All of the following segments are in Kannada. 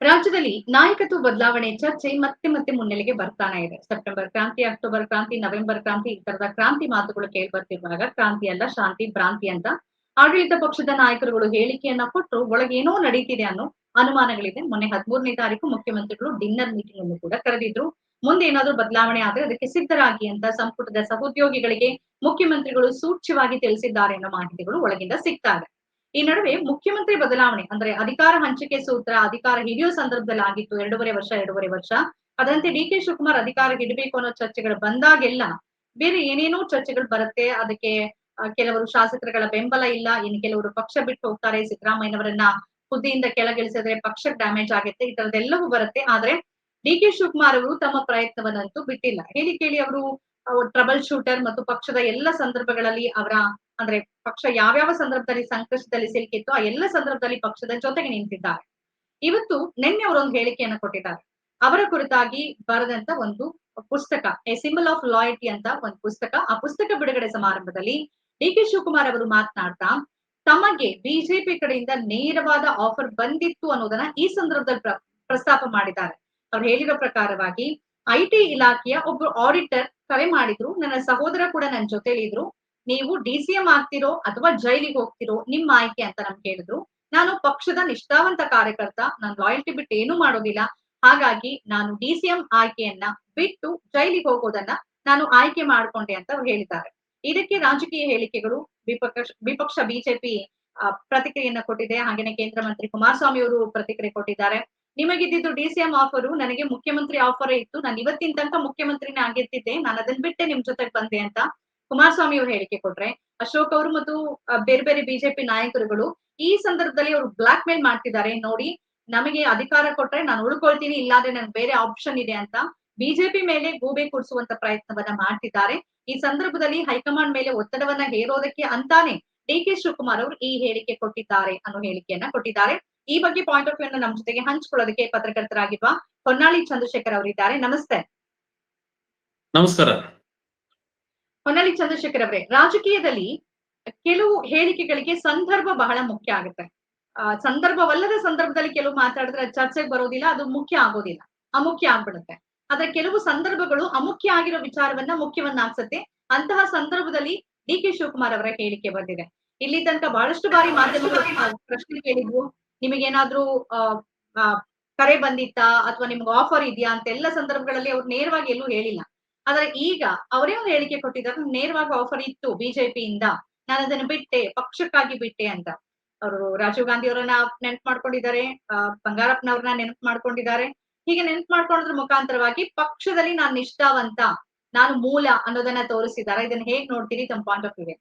ರಾಜ್ಯದಲ್ಲಿ ನಾಯಕತ್ವ ಬದಲಾವಣೆ ಚರ್ಚೆ ಮತ್ತೆ ಮತ್ತೆ ಮುನ್ನೆಲೆಗೆ ಬರ್ತಾನೆ ಇದೆ. ಸೆಪ್ಟೆಂಬರ್ ಕ್ರಾಂತಿ, ಅಕ್ಟೋಬರ್ ಕ್ರಾಂತಿ, ನವೆಂಬರ್ ಕ್ರಾಂತಿ, ಈ ತರದ ಕ್ರಾಂತಿ ಮಾತುಗಳು ಕೇಳಿ ಬರ್ತಿರುವಾಗ ಕ್ರಾಂತಿ ಅಲ್ಲ, ಶಾಂತಿ, ಭ್ರಾಂತಿ ಅಂತ ಆಡಳಿತ ಪಕ್ಷದ ನಾಯಕರುಗಳು ಹೇಳಿಕೆಯನ್ನ ಕೊಟ್ಟರು ಒಳಗೆ ಏನೋ ನಡೀತಿದೆ ಅನ್ನೋ ಅನುಮಾನಗಳಿದೆ. ಮೊನ್ನೆ ಹದಿಮೂರನೇ ತಾರೀಕು ಮುಖ್ಯಮಂತ್ರಿಗಳು ಡಿನ್ನರ್ ಮೀಟಿಂಗ್ ಅನ್ನು ಕೂಡ ಕರೆದಿದ್ರು. ಮುಂದೆ ಏನಾದ್ರೂ ಬದಲಾವಣೆ ಆದ್ರೆ ಅದಕ್ಕೆ ಸಿದ್ಧರಾಗಿ ಅಂತ ಸಂಪುಟದ ಸಹೋದ್ಯೋಗಿಗಳಿಗೆ ಮುಖ್ಯಮಂತ್ರಿಗಳು ಸೂಚ್ಯವಾಗಿ ತಿಳಿಸಿದ್ದಾರೆ ಅನ್ನೋ ಮಾಹಿತಿಗಳು ಒಳಗಿಂದ ಸಿಗ್ತಾ ಇದೆ. ಈ ನಡುವೆ ಮುಖ್ಯಮಂತ್ರಿ ಬದಲಾವಣೆ, ಅಂದ್ರೆ ಅಧಿಕಾರ ಹಂಚಿಕೆ ಸೂತ್ರ, ಅಧಿಕಾರ ಹಿಡಿಯೋ ಸಂದರ್ಭದಲ್ಲಿ ಆಗಿತ್ತು, ಎರಡೂವರೆ ವರ್ಷ ಎರಡೂವರೆ ವರ್ಷ. ಅದರಂತೆ ಡಿ ಕೆ ಶಿವಕುಮಾರ್ ಅಧಿಕಾರ ಹಿಡಬೇಕು ಅನ್ನೋ ಚರ್ಚೆಗಳು ಬಂದಾಗೆಲ್ಲ ಬೇರೆ ಏನೇನೋ ಚರ್ಚೆಗಳು ಬರುತ್ತೆ. ಅದಕ್ಕೆ ಕೆಲವರು ಶಾಸಕರುಗಳ ಬೆಂಬಲ ಇಲ್ಲ, ಇನ್ನು ಕೆಲವರು ಪಕ್ಷ ಬಿಟ್ಟು ಹೋಗ್ತಾರೆ. ಸಿದ್ದರಾಮಯ್ಯನವರನ್ನ ಹುದ್ದೆಯಿಂದ ಕೆಳಗಿಳಿಸಿದ್ರೆ ಪಕ್ಷಕ್ಕೆ ಡ್ಯಾಮೇಜ್ ಆಗುತ್ತೆ. ಈ ತರದೆಲ್ಲವೂ ಬರುತ್ತೆ. ಆದ್ರೆ ಡಿ ಕೆ ಶಿವಕುಮಾರ್ ಅವರು ತಮ್ಮ ಪ್ರಯತ್ನವನ್ನಂತೂ ಬಿಟ್ಟಿಲ್ಲ. ಹೇಳಿ ಕೇಳಿ ಅವರು ಟ್ರಬಲ್ ಶೂಟರ್ ಮತ್ತು ಪಕ್ಷದ ಎಲ್ಲ ಸಂದರ್ಭಗಳಲ್ಲಿ ಅವರ ಅಂದ್ರೆ ಪಕ್ಷ ಯಾವ್ಯಾವ ಸಂದರ್ಭದಲ್ಲಿ ಸಂಕಷ್ಟದಲ್ಲಿ ಸಿಲುಕಿತ್ತು ಆ ಎಲ್ಲ ಸಂದರ್ಭದಲ್ಲಿ ಪಕ್ಷದ ಜೊತೆಗೆ ನಿಂತಿದ್ದಾರೆ. ಇವತ್ತು ನಿನ್ನೆ ಅವರೊಂದು ಹೇಳಿಕೆಯನ್ನ ಕೊಟ್ಟಿದ್ದಾರೆ. ಅವರ ಕುರಿತಾಗಿ ಬರೆದಂತ ಒಂದು ಪುಸ್ತಕ, ಎ ಸಿಂಬಲ್ ಆಫ್ ಲಾಯಲ್ಟಿ ಅಂತ ಒಂದು ಪುಸ್ತಕ. ಆ ಪುಸ್ತಕ ಬಿಡುಗಡೆ ಸಮಾರಂಭದಲ್ಲಿ ಡಿ ಕೆ ಶಿವಕುಮಾರ್ ಅವರು ಮಾತನಾಡ್ತಾ, ತಮಗೆ ಬಿಜೆಪಿ ಕಡೆಯಿಂದ ನೇರವಾದ ಆಫರ್ ಬಂದಿತ್ತು ಅನ್ನೋದನ್ನ ಈ ಸಂದರ್ಭದಲ್ಲಿ ಪ್ರ- ಪ್ರಸ್ತಾಪ ಮಾಡಿದ್ದಾರೆ. ಅವ್ರು ಹೇಳಿರೋ ಪ್ರಕಾರವಾಗಿ ಐ ಟಿ ಇಲಾಖೆಯ ಒಬ್ರು ಆಡಿಟರ್ ಕರೆ ಮಾಡಿದ್ರು. ನನ್ನ ಸಹೋದರ ಕೂಡ ನನ್ನ ಜೊತೆಲಿ ಇದ್ರು ನೀವು ಡಿ ಸಿ ಎಂ ಆಗ್ತಿರೋ ಅಥವಾ ಜೈಲಿಗೆ ಹೋಗ್ತಿರೋ ನಿಮ್ಮ ಆಯ್ಕೆ ಅಂತ ನಮ್ಗೆ ಹೇಳಿದ್ರು. ನಾನು ಪಕ್ಷದ ನಿಷ್ಠಾವಂತ ಕಾರ್ಯಕರ್ತ, ನಾನು ಲಾಯಲ್ಟಿ ಬಿಟ್ಟು ಏನು ಮಾಡೋದಿಲ್ಲ. ಹಾಗಾಗಿ ನಾನು ಡಿ ಸಿ ಎಂ ಆಯ್ಕೆಯನ್ನ ಬಿಟ್ಟು ಜೈಲಿಗೆ ಹೋಗೋದನ್ನ ನಾನು ಆಯ್ಕೆ ಮಾಡ್ಕೊಂಡೆ ಅಂತ ಹೇಳಿದ್ದಾರೆ. ಇದಕ್ಕೆ ರಾಜಕೀಯ ಹೇಳಿಕೆಗಳು, ವಿಪಕ್ಷ ವಿಪಕ್ಷ ಬಿಜೆಪಿ ಪ್ರತಿಕ್ರಿಯೆಯನ್ನ ಕೊಟ್ಟಿದೆ. ಹಾಗೇನೆ ಕೇಂದ್ರ ಮಂತ್ರಿ ಕುಮಾರಸ್ವಾಮಿ ಅವರು ಪ್ರತಿಕ್ರಿಯೆ ಕೊಟ್ಟಿದ್ದಾರೆ. ನಿಮಗಿದ್ದು ಡಿ ಸಿ ಎಂ ಆಫರು ನನಗೆ ಮುಖ್ಯಮಂತ್ರಿ ಆಫರ್ ಇತ್ತು. ನಾನು ಇವತ್ತಿನ ತನಕ ಮುಖ್ಯಮಂತ್ರಿನೇ ಆಗಿರ್ತಿದ್ದೆ. ನಾನು ಅದನ್ನ ಬಿಟ್ಟೆ ನಿಮ್ ಜೊತೆಗೆ ಬಂದೆ ಅಂತ. ಕುಮಾರಸ್ವಾಮಿ ಅವರು ಹೇಳಿಕೆ ಕೊಟ್ರೆ, ಅಶೋಕ್ ಅವರು ಮತ್ತು ಬೇರೆ ಬೇರೆ ಬಿಜೆಪಿ ನಾಯಕರುಗಳು ಈ ಸಂದರ್ಭದಲ್ಲಿ ಅವರು ಬ್ಲಾಕ್ ಮೇಲ್ ಮಾಡ್ತಿದ್ದಾರೆ ನೋಡಿ, ನಮಗೆ ಅಧಿಕಾರ ಕೊಟ್ರೆ ನಾನು ಉಳ್ಕೊಳ್ತೀನಿ, ಇಲ್ಲಾಂದ್ರೆ ನನ್ಗೆ ಬೇರೆ ಆಪ್ಷನ್ ಇದೆ ಅಂತ ಬಿಜೆಪಿ ಮೇಲೆ ಗೂಬೆ ಕೂಡಿಸುವಂತ ಪ್ರಯತ್ನವನ್ನ ಮಾಡ್ತಿದ್ದಾರೆ. ಈ ಸಂದರ್ಭದಲ್ಲಿ ಹೈಕಮಾಂಡ್ ಮೇಲೆ ಒತ್ತಡವನ್ನ ಹೇರೋದಕ್ಕೆ ಅಂತಾನೆ ಡಿ ಕೆ ಶಿವಕುಮಾರ್ ಅವರು ಈ ಹೇಳಿಕೆ ಕೊಟ್ಟಿದ್ದಾರೆ ಅನ್ನೋ ಹೇಳಿಕೆಯನ್ನ ಕೊಟ್ಟಿದ್ದಾರೆ. ಈ ಬಗ್ಗೆ ಪಾಯಿಂಟ್ ಆಫ್ ವ್ಯೂ ಅನ್ನ ನಮ್ಮ ಜೊತೆಗೆ ಹಂಚ್ಕೊಳ್ಳೋದಕ್ಕೆ ಪತ್ರಕರ್ತರಾಗಿರುವ ಹೊನ್ನಾಳಿ ಚಂದ್ರಶೇಖರ್ ಅವರಿದ್ದಾರೆ. ನಮಸ್ತೆ. ನಮಸ್ಕಾರ. ಹೊನ್ನಾಳಿ ಚಂದ್ರಶೇಖರ್ ಅವರೇ, ರಾಜಕೀಯದಲ್ಲಿ ಕೆಲವು ಹೇಳಿಕೆಗಳಿಗೆ ಸಂದರ್ಭ ಬಹಳ ಮುಖ್ಯ ಆಗುತ್ತೆ. ಸಂದರ್ಭವಲ್ಲದ ಸಂದರ್ಭದಲ್ಲಿ ಕೆಲವು ಮಾತಾಡಿದ್ರೆ ಚರ್ಚೆಗೆ ಬರೋದಿಲ್ಲ, ಅದು ಮುಖ್ಯ ಆಗೋದಿಲ್ಲ, ಅಮುಖ್ಯ ಆಗ್ಬಿಡುತ್ತೆ. ಆದ್ರೆ ಕೆಲವು ಸಂದರ್ಭಗಳು ಅಮುಖ್ಯ ಆಗಿರೋ ವಿಚಾರವನ್ನ ಮುಖ್ಯವನ್ನಾಗ್ಸತ್ತೆ ಅಂತಹ ಸಂದರ್ಭದಲ್ಲಿ ಡಿ ಕೆ ಶಿವಕುಮಾರ್ ಅವರ ಹೇಳಿಕೆ ಬಂದಿದೆ. ಇಲ್ಲಿ ತನಕ ಬಹಳಷ್ಟು ಬಾರಿ ಮಾಧ್ಯಮಗಳು ಪ್ರಶ್ನೆ ಕೇಳಿದ್ರು. ನಿಮಗೇನಾದ್ರೂ ಕರೆ ಬಂದಿತ್ತಾ ಅಥವಾ ನಿಮ್ಗೆ ಆಫರ್ ಇದೆಯಾ ಅಂತ ಎಲ್ಲ ಸಂದರ್ಭಗಳಲ್ಲಿ ಅವ್ರು ನೇರವಾಗಿ ಎಲ್ಲೂ ಹೇಳಿಲ್ಲ. ಆದ್ರೆ ಈಗ ಅವರೇ ಒಂದು ಹೇಳಿಕೆ ಕೊಟ್ಟಿದ್ದಾರೆ ನೇರವಾಗಿ ಆಫರ್ ಇತ್ತು ಬಿಜೆಪಿಯಿಂದ ನಾನು ಅದನ್ನು ಬಿಟ್ಟೆ, ಪಕ್ಷಕ್ಕಾಗಿ ಬಿಟ್ಟೆ ಅಂತ. ಅವರು ರಾಜೀವ್ ಗಾಂಧಿ ಅವರನ್ನ ನೆನಪು ಮಾಡ್ಕೊಂಡಿದ್ದಾರೆ ಬಂಗಾರಪ್ಪನವ್ರನ್ನ ನೆನಪು ಮಾಡ್ಕೊಂಡಿದ್ದಾರೆ. ಹೀಗೆ ನೆನಪು ಮಾಡ್ಕೊಳ್ಳೋದ್ರ ಮುಖಾಂತರವಾಗಿ ಪಕ್ಷದಲ್ಲಿ ನಾನು ನಿಷ್ಠಾವಂತ, ನಾನು ಮೂಲ ಅನ್ನೋದನ್ನ ತೋರಿಸಿದ್ದಾರೆ. ಇದನ್ನ ಹೇಗ್ ನೋಡ್ತೀರಿ? ತಮ್ಮ point of view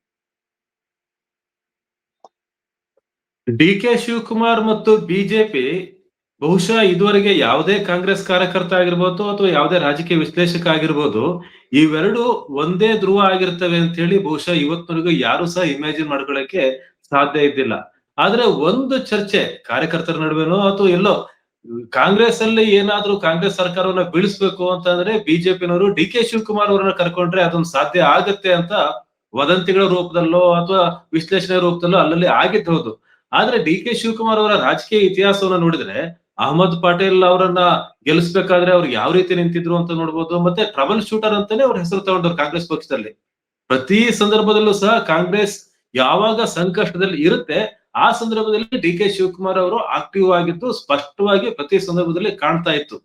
D K Shivakumar ಮತ್ತು ಬಿಜೆಪಿ ಬಹುಶಃ ಇದುವರೆಗೆ ಯಾವುದೇ ಕಾಂಗ್ರೆಸ್ ಕಾರ್ಯಕರ್ತ ಆಗಿರ್ಬೋದು ಅಥವಾ ಯಾವುದೇ ರಾಜಕೀಯ ವಿಶ್ಲೇಷಕ ಆಗಿರ್ಬೋದು, ಇವೆರಡು ಒಂದೇ ಧ್ರುವ ಆಗಿರ್ತವೆ ಅಂತ ಹೇಳಿ ಬಹುಶಃ ಇವತ್ತಿನವರೆಗೂ ಯಾರು ಸಹ ಇಮ್ಯಾಜಿನ್ ಮಾಡ್ಕೊಳ್ಳಕ್ಕೆ ಸಾಧ್ಯ ಇದ್ದಿಲ್ಲ. ಆದ್ರೆ ಒಂದು ಚರ್ಚೆ ಕಾರ್ಯಕರ್ತರ ನಡುವೆನೋ ಅಥವಾ ಎಲ್ಲೋ ಕಾಂಗ್ರೆಸ್ ಅಲ್ಲಿ ಏನಾದ್ರೂ ಕಾಂಗ್ರೆಸ್ ಸರ್ಕಾರವನ್ನ ಬೀಳಿಸ್ಬೇಕು ಅಂತಂದ್ರೆ ಬಿಜೆಪಿನವರು ಡಿ ಕೆ ಶಿವಕುಮಾರ್ ಅವರನ್ನ ಕರ್ಕೊಂಡ್ರೆ ಅದೊಂದು ಸಾಧ್ಯ ಆಗತ್ತೆ ಅಂತ ವದಂತಿಗಳ ರೂಪದಲ್ಲೋ ಅಥವಾ ವಿಶ್ಲೇಷಣೆ ರೂಪದಲ್ಲೋ ಅಲ್ಲಲ್ಲಿ ಆಗಿದ್ದು ಹೌದು. ಆದ್ರೆ ಡಿ ಕೆ ಶಿವಕುಮಾರ್ ಅವರ ರಾಜಕೀಯ ಇತಿಹಾಸವನ್ನ ನೋಡಿದ್ರೆ ಅಹಮದ್ ಪಟೇಲ್ ಅವರನ್ನ ಗೆಲ್ಲಿಸ್ಬೇಕಾದ್ರೆ ಅವ್ರು ಯಾವ ರೀತಿ ನಿಂತಿದ್ರು ಅಂತ ನೋಡ್ಬೋದು. ಮತ್ತೆ ಟ್ರಬಲ್ ಶೂಟರ್ ಅಂತಾನೆ ಅವ್ರ ಹೆಸರು ತಗೊಂಡವ್ರು ಕಾಂಗ್ರೆಸ್ ಪಕ್ಷದಲ್ಲಿ. ಪ್ರತಿ ಸಂದರ್ಭದಲ್ಲೂ ಸಹ ಕಾಂಗ್ರೆಸ್ ಯಾವಾಗ ಸಂಕಷ್ಟದಲ್ಲಿ ಇರುತ್ತೆ, ಆ ಸಂದರ್ಭದಲ್ಲಿ ಡಿ ಕೆ ಶಿವಕುಮಾರ್ ಅವರು ಆಕ್ಟಿವ್ ಆಗಿದ್ದು ಸ್ಪಷ್ಟವಾಗಿ ಪ್ರತಿ ಸಂದರ್ಭದಲ್ಲಿ ಕಾಣ್ತಾ ಇತ್ತು.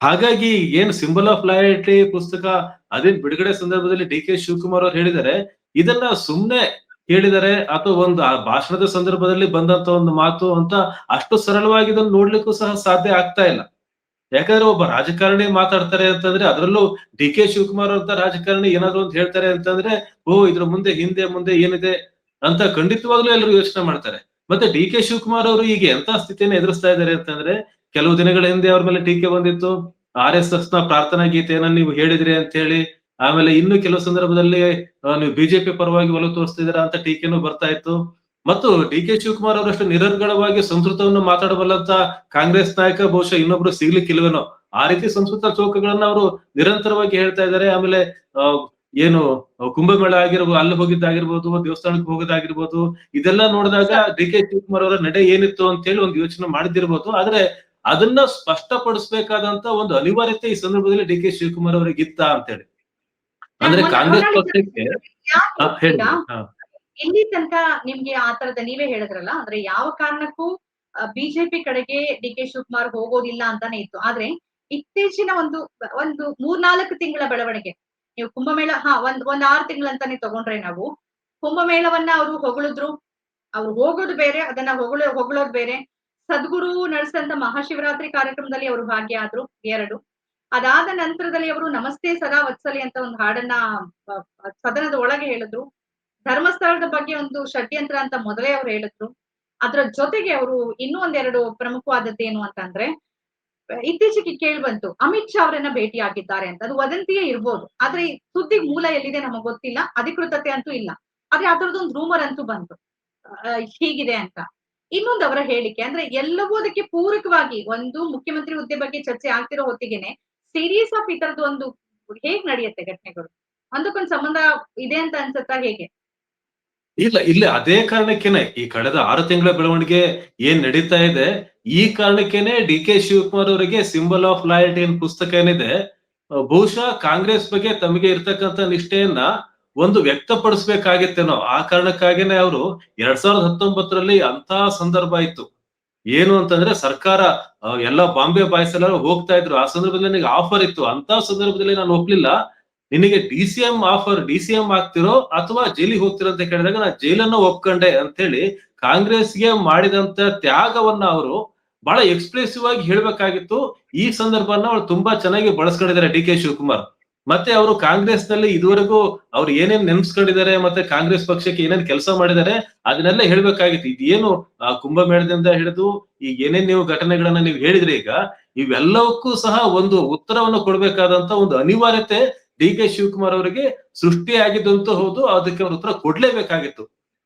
ಹಾಗಾಗಿ ಏನ್ ಸಿಂಬಲ್ ಆಫ್ ಲಾಯಲ್ಟಿ ಪುಸ್ತಕ ಅದೇನ್ ಬಿಡುಗಡೆ ಸಂದರ್ಭದಲ್ಲಿ ಡಿ ಕೆ ಶಿವಕುಮಾರ್ ಅವ್ರು ಹೇಳಿದ್ದಾರೆ ಇದನ್ನ ಸುಮ್ನೆ ಹೇಳಿದ್ದಾರೆ ಅಥವಾ ಒಂದು ಆ ಭಾಷಣದ ಸಂದರ್ಭದಲ್ಲಿ ಬಂದಂತ ಒಂದು ಮಾತು ಅಂತ ಅಷ್ಟು ಸರಳವಾಗಿ ಇದನ್ನು ನೋಡ್ಲಿಕ್ಕೂ ಸಹ ಸಾಧ್ಯ ಆಗ್ತಾ ಇಲ್ಲ. ಯಾಕಂದ್ರೆ ಒಬ್ಬ ರಾಜಕಾರಣಿ ಮಾತಾಡ್ತಾರೆ ಅಂತಂದ್ರೆ ಅದರಲ್ಲೂ ಡಿ ಕೆ ಶಿವಕುಮಾರ್ ಅಂತ ರಾಜಕಾರಣಿ ಏನಾದ್ರು ಅಂತ ಹೇಳ್ತಾರೆ ಅಂತಂದ್ರೆ, ಓ, ಇದ್ರ ಮುಂದೆ ಹಿಂದೆ ಮುಂದೆ ಏನಿದೆ ಅಂತ ಖಂಡಿತವಾಗ್ಲೂ ಎಲ್ಲರೂ ಯೋಚನೆ ಮಾಡ್ತಾರೆ. ಮತ್ತೆ ಡಿ ಕೆ ಶಿವಕುಮಾರ್ ಅವರು ಈಗ ಎಂತ ಸ್ಥಿತಿಯನ್ನು ಎದುರಿಸ್ತಾ ಇದ್ದಾರೆ ಅಂತಂದ್ರೆ, ಕೆಲವು ದಿನಗಳ ಹಿಂದೆ ಅವ್ರ ಮೇಲೆ ಟೀಕೆ ಬಂದಿತ್ತು. ಆರ್ ಎಸ್ ಎಸ್ನ ಪ್ರಾರ್ಥನಾ ಗೀತೆಯನ್ನ ನೀವು ಹೇಳಿದ್ರಿ ಅಂತ ಹೇಳಿ ಆಮೇಲೆ ಇನ್ನು ಕೆಲವು ಸಂದರ್ಭದಲ್ಲಿ ನೀವು ಬಿಜೆಪಿ ಪರವಾಗಿ ಒಲವು ತೋರಿಸ್ತಿದ್ದೀರಾ ಅಂತ ಟೀಕೆನೂ ಬರ್ತಾ ಇತ್ತು. ಮತ್ತು ಡಿ ಕೆ ಶಿವಕುಮಾರ್ ಅವರಷ್ಟು ನಿರರ್ಗಳವಾಗಿ ಸಂಸ್ಕೃತವನ್ನು ಮಾತಾಡಬಲ್ಲಂತ ಕಾಂಗ್ರೆಸ್ ನಾಯಕ ಬಹುಶಃ ಇನ್ನೊಬ್ರು ಸಿಗ್ಲಿಕ್ಕಿಲ್ವೇನೋ. ಆ ರೀತಿ ಸಂಸ್ಕೃತ ಚೌಕಗಳನ್ನ ಅವರು ನಿರಂತರವಾಗಿ ಹೇಳ್ತಾ ಇದ್ದಾರೆ. ಆಮೇಲೆ ಏನು, ಕುಂಭಮೇಳ ಆಗಿರ್ಬೋದು, ಅಲ್ಲಿ ಹೋಗಿದ್ದಾಗಿರ್ಬೋದು, ದೇವಸ್ಥಾನಕ್ಕೆ ಹೋಗೋದಾಗಿರ್ಬೋದು, ಇದೆಲ್ಲ ನೋಡಿದಾಗ ಡಿ ಕೆ ಶಿವಕುಮಾರ್ ಅವರ ನಡೆ ಏನಿತ್ತು ಅಂತ ಹೇಳಿ ಒಂದು ಯೋಚನೆ ಮಾಡಿದಿರ್ಬೋದು ಆದ್ರೆ ಅದನ್ನ ಸ್ಪಷ್ಟಪಡಿಸಬೇಕಾದಂತ ಒಂದು ಅನಿವಾರ್ಯತೆ ಈ ಸಂದರ್ಭದಲ್ಲಿ ಡಿ ಕೆ ಶಿವಕುಮಾರ್ ಅವರಿಗೆ ಇತ್ತ ಅಂತೇಳಿ. ಅಂದ್ರೆ ಕಾಂಗ್ರೆಸ್ ಪಕ್ಷಕ್ಕೆ? ಇಲ್ಲಿ ತನಕ ನಿಮ್ಗೆ ಆ ತರದ ನೀವೇ ಹೇಳಿದ್ರಲ್ಲ? ಅಂದ್ರೆ ಯಾವ ಕಾರಣಕ್ಕೂ ಬಿಜೆಪಿ ಕಡೆಗೆ ಡಿ ಕೆ ಶಿವಕುಮಾರ್ ಹೋಗೋದಿಲ್ಲ ಅಂತಾನೆ ಇತ್ತು. ಆದ್ರೆ ಇತ್ತೀಚಿನ ಒಂದು ಒಂದು ಮೂರ್ನಾಲ್ಕು ತಿಂಗಳ ಬೆಳವಣಿಗೆ ನೀವು ಕುಂಭಮೇಳ ಹಾ ಒಂದ್ ಒಂದ್ ಆರು ತಿಂಗಳಂತಾನೆ ತಗೊಂಡ್ರೆ ನಾವು ಕುಂಭಮೇಳವನ್ನ ಅವರು ಹೊಗಳಿದ್ರು. ಅವ್ರು ಹೋಗೋದು ಬೇರೆ ಅದನ್ನ ಹೊಗಳ ಹೊಗಳೋದು ಬೇರೆ. ಸದ್ಗುರು ನಡೆಸಿದಂತ ಮಹಾಶಿವರಾತ್ರಿ ಕಾರ್ಯಕ್ರಮದಲ್ಲಿ ಅವರು ಭಾಗಿಯಾದ್ರು ಎರಡು. ಅದಾದ ನಂತರದಲ್ಲಿ ಅವರು ನಮಸ್ತೆ ಸದಾ ವತ್ಸಲಿ ಅಂತ ಒಂದು ಹಾಡನ್ನ ಸದನದ ಒಳಗೆ ಹೇಳಿದ್ರು. ಧರ್ಮಸ್ಥಳದ ಬಗ್ಗೆ ಒಂದು ಷಡ್ಯಂತ್ರ ಅಂತ ಮೊದಲೇ ಅವ್ರು ಹೇಳಿದ್ರು. ಅದರ ಜೊತೆಗೆ ಅವರು ಇನ್ನೂ ಒಂದೆರಡು ಪ್ರಮುಖವಾದದ್ದು ಏನು ಅಂತಂದ್ರೆ ಇತ್ತೀಚೆಗೆ ಕೇಳಿ ಬಂತು, ಅಮಿತ್ ಶಾ ಅವರನ್ನ ಭೇಟಿ ಆಗಿದ್ದಾರೆ ಅಂತ. ಅದು ವದಂತಿಯೇ ಇರ್ಬೋದು. ಆದ್ರೆ ಸುದ್ದಿ ಮೂಲ ಎಲ್ಲಿದೆ ನಮಗ್ ಗೊತ್ತಿಲ್ಲ, ಅಧಿಕೃತತೆ ಅಂತೂ ಇಲ್ಲ. ಆದ್ರೆ ಅದರದ್ದೊಂದು ರೂಮರ್ ಅಂತೂ ಬಂತು. ಹೀಗಿದೆ ಅಂತ. ಇನ್ನೊಂದು ಅವರ ಹೇಳಿಕೆ ಅಂದ್ರೆ, ಎಲ್ಲವೂ ಅದಕ್ಕೆ ಪೂರಕವಾಗಿ ಒಂದು ಮುಖ್ಯಮಂತ್ರಿ ಹುದ್ದೆ ಬಗ್ಗೆ ಚರ್ಚೆ ಆಗ್ತಿರೋ ಹೊತ್ತಿಗೆನೆ ಸೀರೀಸ್ ಆಫ್ ಈ ತರದ್ದು ಒಂದು ಹೇಗ್ ನಡೆಯುತ್ತೆ ಘಟನೆಗಳು? ಒಂದಕ್ಕೊಂದು ಸಂಬಂಧ ಇದೆ ಅಂತ ಅನ್ಸುತ್ತಾ ಹೇಗೆ? ಇಲ್ಲ ಇಲ್ಲ, ಅದೇ ಕಾರಣಕ್ಕೇನೆ ಈ ಕಳೆದ ಆರು ತಿಂಗಳ ಬೆಳವಣಿಗೆ ಏನ್ ನಡೀತಾ ಇದೆ, ಈ ಕಾರಣಕ್ಕೇನೆ ಡಿ ಕೆ ಶಿವಕುಮಾರ್ ಅವರಿಗೆ ಸಿಂಬಲ್ ಆಫ್ ಲಾಯಲ್ಟಿ ಏನ್ ಪುಸ್ತಕ ಏನಿದೆ, ಬಹುಶಃ ಕಾಂಗ್ರೆಸ್ ಬಗ್ಗೆ ತಮಗೆ ಇರ್ತಕ್ಕಂತ ನಿಷ್ಠೆಯನ್ನ ಒಂದು ವ್ಯಕ್ತಪಡಿಸ್ಬೇಕಾಗಿತ್ತೇನೋ, ಆ ಕಾರಣಕ್ಕಾಗಿನೇ ಅವರು ಎರಡ್ ಸಾವಿರದ ಹತ್ತೊಂಬತ್ತರಲ್ಲಿ ಅಂತ ಸಂದರ್ಭ ಇತ್ತು ಏನು ಅಂತಂದ್ರೆ ಸರ್ಕಾರ ಎಲ್ಲ ಬಾಂಬೆ ಬಾಯ್ಸ್ ಎಲ್ಲರೂ ಹೋಗ್ತಾ ಇದ್ರು. ಆ ಸಂದರ್ಭದಲ್ಲಿ ನನಗೆ ಆಫರ್ ಇತ್ತು. ಅಂತ ಸಂದರ್ಭದಲ್ಲಿ ನಾನು ಹೋಗ್ಲಿಲ್ಲ ನಿನಗೆ D C M offer D C M ಆಗ್ತಿರೋ ಅಥವಾ ಜೈಲಿಗೆ ಹೋಗ್ತಿರೋ ಅಂತ ಕೇಳಿದಾಗ ನಾನು ಜೈಲನ್ನ ಒಪ್ಕೊಂಡೆ ಅಂತ ಹೇಳಿ ಕಾಂಗ್ರೆಸ್ಗೆ ಮಾಡಿದಂತ ತ್ಯಾಗವನ್ನ ಅವರು ಬಹಳ ಎಕ್ಸ್ಪ್ರೆಸಿವ್ ಆಗಿ ಹೇಳ್ಬೇಕಾಗಿತ್ತು. ಈ ಸಂದರ್ಭನ ಅವ್ರು ತುಂಬಾ ಚೆನ್ನಾಗಿ ಬಳಸ್ಕೊಂಡಿದ್ದಾರೆ ಡಿ ಕೆ ಶಿವಕುಮಾರ್. ಮತ್ತೆ ಅವರು ಕಾಂಗ್ರೆಸ್ನಲ್ಲಿ ಇದುವರೆಗೂ ಅವ್ರು ಏನೇನ್ ನೆನ್ಸ್ಕೊಂಡಿದ್ದಾರೆ ಮತ್ತೆ ಕಾಂಗ್ರೆಸ್ ಪಕ್ಷಕ್ಕೆ ಏನೇನ್ ಕೆಲಸ ಮಾಡಿದ್ದಾರೆ, ಅದನ್ನೆಲ್ಲ ಹೇಳ್ಬೇಕಾಗಿತ್ತು. ಇದೇನು ಕುಂಭಮೇಳದಿಂದ ಹಿಡಿದು ಈಗ ಏನೇನ್ ನೀವು ಘಟನೆಗಳನ್ನ ನೀವು ಹೇಳಿದ್ರಿ ಈಗ, ಇವೆಲ್ಲವಕ್ಕೂ ಸಹ ಒಂದು ಉತ್ತರವನ್ನು ಕೊಡ್ಬೇಕಾದಂತ ಒಂದು ಅನಿವಾರ್ಯತೆ ಡಿ ಕೆ ಶಿವಕುಮಾರ್ ಅವರಿಗೆ ಸೃಷ್ಟಿಯಾಗಿದ್ದಂತೂ ಹೌದು, ಅದಕ್ಕೆ ಅವ್ರ ಉತ್ತರ ಕೊಡ್ಲೇಬೇಕಾಗಿತ್ತು.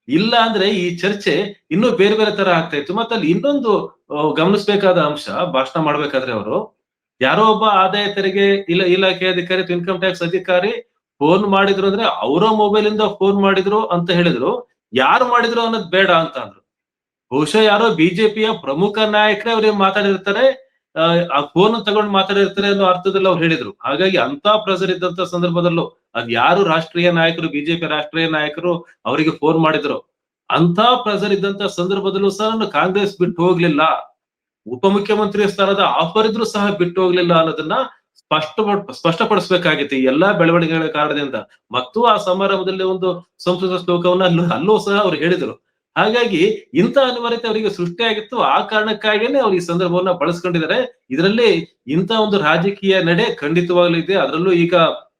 ಇಲ್ಲ ಅಂದ್ರೆ ಈ ಚರ್ಚೆ ಇನ್ನೂ ಬೇರೆ ಬೇರೆ ತರ ಆಗ್ತಾ ಇತ್ತು. ಮತ್ತೆ ಅಲ್ಲಿ ಇನ್ನೊಂದು ಗಮನಿಸಬೇಕಾದ ಅಂಶ, ಭಾಷಣ ಮಾಡ್ಬೇಕಾದ್ರೆ ಅವರು ಯಾರೋ ಒಬ್ಬ ಆದಾಯ ತೆರಿಗೆ ಇಲ ಇಲಾಖೆ ಅಧಿಕಾರಿ ಇನ್ಕಮ್ ಟ್ಯಾಕ್ಸ್ ಅಧಿಕಾರಿ ಫೋನ್ ಮಾಡಿದ್ರು ಅಂದ್ರೆ ಅವರ ಮೊಬೈಲ್ ಇಂದ ಫೋನ್ ಮಾಡಿದ್ರು ಅಂತ ಹೇಳಿದ್ರು. ಯಾರು ಮಾಡಿದ್ರು ಅನ್ನೋದು ಬೇಡ ಅಂತ ಅಂದ್ರು. ಬಹುಶಃ ಯಾರೋ ಬಿಜೆಪಿಯ ಪ್ರಮುಖ ನಾಯಕರೇ ಅವ್ರಿಗೆ ಮಾತಾಡಿರ್ತಾರೆ ಆ, ಫೋನ್ ತಗೊಂಡು ಮಾತಾಡಿರ್ತಾರೆ ಅನ್ನೋ ಅರ್ಥದಲ್ಲಿ ಅವ್ರು ಹೇಳಿದ್ರು. ಹಾಗಾಗಿ ಅಂತ ಪ್ರೆಸರ್ ಇದ್ದಂತ ಸಂದರ್ಭದಲ್ಲೂ ಅದ್ ಯಾರು ರಾಷ್ಟ್ರೀಯ ನಾಯಕರು ಬಿಜೆಪಿ ರಾಷ್ಟ್ರೀಯ ನಾಯಕರು ಅವರಿಗೆ ಫೋನ್ ಮಾಡಿದ್ರು. ಅಂತ ಪ್ರೆಸರ್ ಇದ್ದಂತ ಸಂದರ್ಭದಲ್ಲೂ ಸಹ ಕಾಂಗ್ರೆಸ್ ಬಿಟ್ಟು ಹೋಗ್ಲಿಲ್ಲ. ಉಪಮುಖ್ಯಮಂತ್ರಿ ಸ್ಥಾನದ ಆಫರ್ ಇದ್ರೂ ಸಹ ಬಿಟ್ಟು ಹೋಗ್ಲಿಲ್ಲ ಅನ್ನೋದನ್ನ ಸ್ಪಷ್ಟ ಸ್ಪಷ್ಟಪಡಿಸ್ಬೇಕಾಗಿತ್ತು ಎಲ್ಲಾ ಬೆಳವಣಿಗೆಗಳ ಕಾರಣದಿಂದ. ಮತ್ತು ಆ ಸಮಾರಂಭದಲ್ಲಿ ಒಂದು ಸಂಸ್ಕೃತ ಶ್ಲೋಕವನ್ನ ಅಲ್ಲೂ ಸಹ ಅವ್ರು ಹೇಳಿದರು. ಹಾಗಾಗಿ ಇಂಥ ಅನಿವಾರ್ಯತೆ ಅವರಿಗೆ ಸೃಷ್ಟಿಯಾಗಿತ್ತು. ಆ ಕಾರಣಕ್ಕಾಗಿನೇ ಅವ್ರು ಈ ಸಂದರ್ಭವನ್ನ ಬಳಸ್ಕೊಂಡಿದ್ದಾರೆ. ಇದರಲ್ಲಿ ಇಂಥ ಒಂದು ರಾಜಕೀಯ ನಡೆ ಖಂಡಿತವಾಗ್ಲೂ ಇದೆ. ಅದರಲ್ಲೂ ಈಗ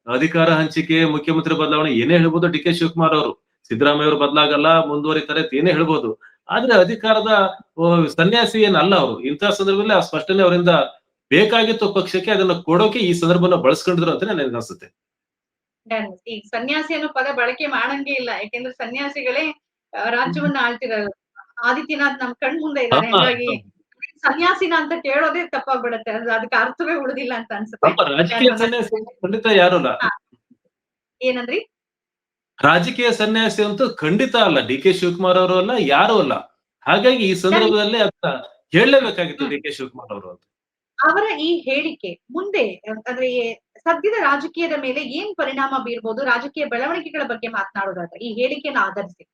ಅಧಿಕಾರ ಹಂಚಿಕೆ, ಮುಖ್ಯಮಂತ್ರಿ ಬದಲಾವಣೆ ಏನೇ ಹೇಳ್ಬೋದು ಡಿ ಕೆ ಶಿವಕುಮಾರ್ ಅವರು. ಸಿದ್ದರಾಮಯ್ಯ ಅವರು ಬದಲಾಗಲ್ಲ, ಮುಂದುವರಿತಾರೆ ಏನೇ ಹೇಳ್ಬೋದು. ಆದ್ರೆ ಅಧಿಕಾರದ ಸನ್ಯಾಸಿ ಏನಲ್ಲ ಅವರು. ಇಂತಹ ಸಂದರ್ಭದಲ್ಲಿ ಆ ಸ್ಪಷ್ಟನೆ ಅವರಿಂದ ಬೇಕಾಗಿತ್ತು ಪಕ್ಷಕ್ಕೆ ಅದನ್ನ ಕೊಡೋಕೆ ಈ ಸಂದರ್ಭನ ಬಳಸ್ಕೊಂಡಿದ್ರು ಅಂತ ನನಗೆ ಅನ್ಸುತ್ತೆ. ಈ ಈಗ ಸನ್ಯಾಸಿ ಅನ್ನೋ ಪದ ಬಳಕೆ ಮಾಡಂಗೆ ಇಲ್ಲ. ಯಾಕೆಂದ್ರೆ ಸನ್ಯಾಸಿಗಳೇ ರಾಜ್ಯವನ್ನ ಆಳ್ತಿರೋದು ಆದಿತ್ಯನಾಥ್ ನಮ್ ಕಣ್ ಮುಂದೆ ಇದ್ದಾರೆ ಹಾಗಾಗಿ ಸನ್ಯಾಸಿನ ಅಂತ ಕೇಳೋದೇ ತಪ್ಪಾಗ್ಬಿಡತ್ತೆ. ಅದು ಅದಕ್ಕೆ ಅರ್ಥವೇ ಉಳಿದಿಲ್ಲ ಅಂತ ಅನ್ಸುತ್ತೆ. ಖಂಡಿತ ಯಾರು ಏನಂದ್ರಿ? ರಾಜಕೀಯ ಸನ್ಯಾಸಿ ಅಂತೂ ಖಂಡಿತ ಅಲ್ಲ. ಡಿ ಕೆ ಶಿವಕುಮಾರ್ ಅವರು ಅಲ್ಲ ಯಾರು ಅಲ್ಲ. ಹಾಗಾಗಿ ಈ ಸಂದರ್ಭದಲ್ಲಿ ಅಂತ ಹೇಳಲೇಬೇಕಾಗಿತ್ತು ಡಿ ಕೆ ಶಿವಕುಮಾರ್ ಅವರು ಅಂತ. ಅವರ ಈ ಹೇಳಿಕೆ ಮುಂದೆ ಅಂದ್ರೆ ಸದ್ಯದ ರಾಜಕೀಯದ ಮೇಲೆ ಏನ್ ಪರಿಣಾಮ ಬೀರ್ಬೋದು ರಾಜಕೀಯ ಬೆಳವಣಿಗೆಗಳ ಬಗ್ಗೆ ಮಾತನಾಡೋದಾದ್ರೆ ಈ ಹೇಳಿಕೆನ ಆಧರಿಸಿ.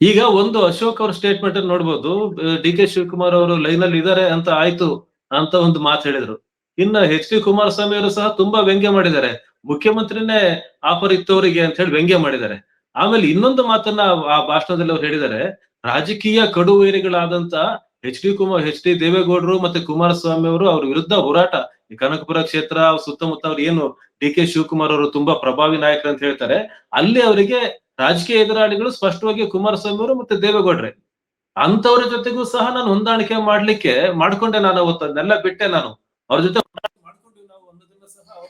ಈಗ ಒಂದು ಅಶೋಕ್ ಅವ್ರ ಸ್ಟೇಟ್ಮೆಂಟ್ ಅಲ್ಲಿ ನೋಡ್ಬೋದು. ಡಿ ಕೆ ಶಿವಕುಮಾರ್ ಅವರು ಲೈನ್ ಅಲ್ಲಿ ಇದಾರೆ ಅಂತ ಆಯ್ತು ಅಂತ ಒಂದು ಮಾತು ಹೇಳಿದ್ರು. ಇನ್ನ ಎಚ್ ಡಿ ಕುಮಾರಸ್ವಾಮಿ ಅವರು ಸಹ ತುಂಬಾ ವ್ಯಂಗ್ಯ ಮಾಡಿದ್ದಾರೆ. ಮುಖ್ಯಮಂತ್ರಿನೇ ಆಫರ್ ಇತ್ತವರಿಗೆ ಅಂತ ಹೇಳಿ ವ್ಯಂಗ್ಯ ಮಾಡಿದ್ದಾರೆ. ಆಮೇಲೆ ಇನ್ನೊಂದು ಮಾತನ್ನ ಆ ಭಾಷಣದಲ್ಲಿ ಅವ್ರು ಹೇಳಿದ್ದಾರೆ, ರಾಜಕೀಯ ಕಡುವೈರಿಗಳಾದಂತ H D Kumar, H D ದೇವೇಗೌಡರು ಮತ್ತೆ ಕುಮಾರಸ್ವಾಮಿ ಅವರು ಅವ್ರ ವಿರುದ್ಧ ಹೋರಾಟ. ಈ ಕನಕಪುರ ಕ್ಷೇತ್ರ ಸುತ್ತಮುತ್ತ ಅವ್ರು ಏನು ಡಿ ಕೆ ಶಿವಕುಮಾರ್ ಅವರು ತುಂಬಾ ಪ್ರಭಾವಿ ನಾಯಕರು ಅಂತ ಹೇಳ್ತಾರೆ, ಅಲ್ಲಿ ಅವರಿಗೆ ರಾಜಕೀಯ ಎದುರಾಳಿಗಳು ಸ್ಪಷ್ಟವಾಗಿ ಕುಮಾರಸ್ವಾಮಿ ಅವರು ಮತ್ತೆ ದೇವೇಗೌಡ್ರೆ. ಅಂತವ್ರ ಜೊತೆಗೂ ಸಹ ನಾನು ಹೊಂದಾಣಿಕೆ ಮಾಡ್ಲಿಕ್ಕೆ ಮಾಡ್ಕೊಂಡೆ ನಾನು ಅವತ್ತನ್ನೆಲ್ಲ ಬಿಟ್ಟೆ ನಾನು. ಅವ್ರ ಜೊತೆ ಮಾಡ್ಕೊಂಡ್ವಿ ನಾವು ಅನ್ನೋದನ್ನ ಸಹ ಅವರು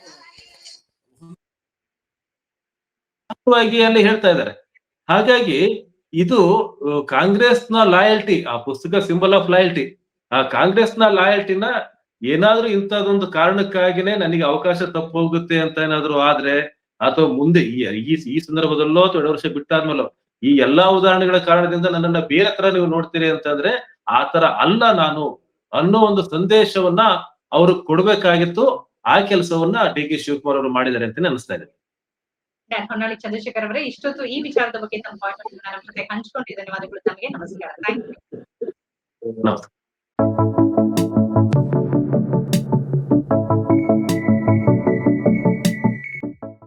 ಸ್ಪಷ್ಟವಾಗಿ ಅಲ್ಲಿ ಹೇಳ್ತಾ ಇದ್ದಾರೆ. ಹಾಗಾಗಿ ಇದು ಕಾಂಗ್ರೆಸ್ನ ಲಾಯಲ್ಟಿ ಆ ಪುಸ್ತಕ ಸಿಂಬಲ್ ಆಫ್ ಲಾಯಲ್ಟಿ ಆ ಕಾಂಗ್ರೆಸ್ನ ಲಾಯಲ್ಟಿನ ಏನಾದ್ರೂ ಇಂಥದೊಂದು ಕಾರಣಕ್ಕಾಗಿನೇ ನನಗೆ ಅವಕಾಶ ತಪ್ಪು ಹೋಗುತ್ತೆ ಅಂತ ಏನಾದ್ರು ಆದ್ರೆ, ಅಥವಾ ಮುಂದೆ ಈ ಈ ಸಂದರ್ಭದಲ್ಲೋ ಅಥವಾ ಎರಡು ವರ್ಷ ಬಿಟ್ಟಾದ್ಮೇಲೋ, ಈ ಎಲ್ಲಾ ಉದಾಹರಣೆಗಳ ಕಾರಣದಿಂದ ನನ್ನನ್ನ ಬೇರೆ ತರ ನೀವು ನೋಡ್ತೀರಿ ಅಂತಂದ್ರೆ, ಆ ತರ ಅಲ್ಲ ನಾನು ಅನ್ನೋ ಒಂದು ಸಂದೇಶವನ್ನ ಅವರು ಕೊಡ್ಬೇಕಾಗಿತ್ತು, ಆ ಕೆಲಸವನ್ನ ಡಿ ಕೆ ಶಿವಕುಮಾರ್ ಅವರು ಮಾಡಿದ್ದಾರೆ ಅಂತಾನೆ ಅನಿಸ್ತಾ ಇದೆ. Dan ಹೊನ್ನಾಳಿ ಚಂದ್ರಶೇಖರ್ ಅವರೇ, ಇಷ್ಟೊತ್ತು ಈ ವಿಚಾರದ ಬಗ್ಗೆ ತಮ್ಮ ಪಾಯಿಂಟ್ ನಮ್ಮ ಜೊತೆ ಹಂಚ್ಕೊಂಡಿದ್ದ ಧನ್ಯವಾದಗಳು. ತಮಗೆ ನಮಸ್ಕಾರ. Thank you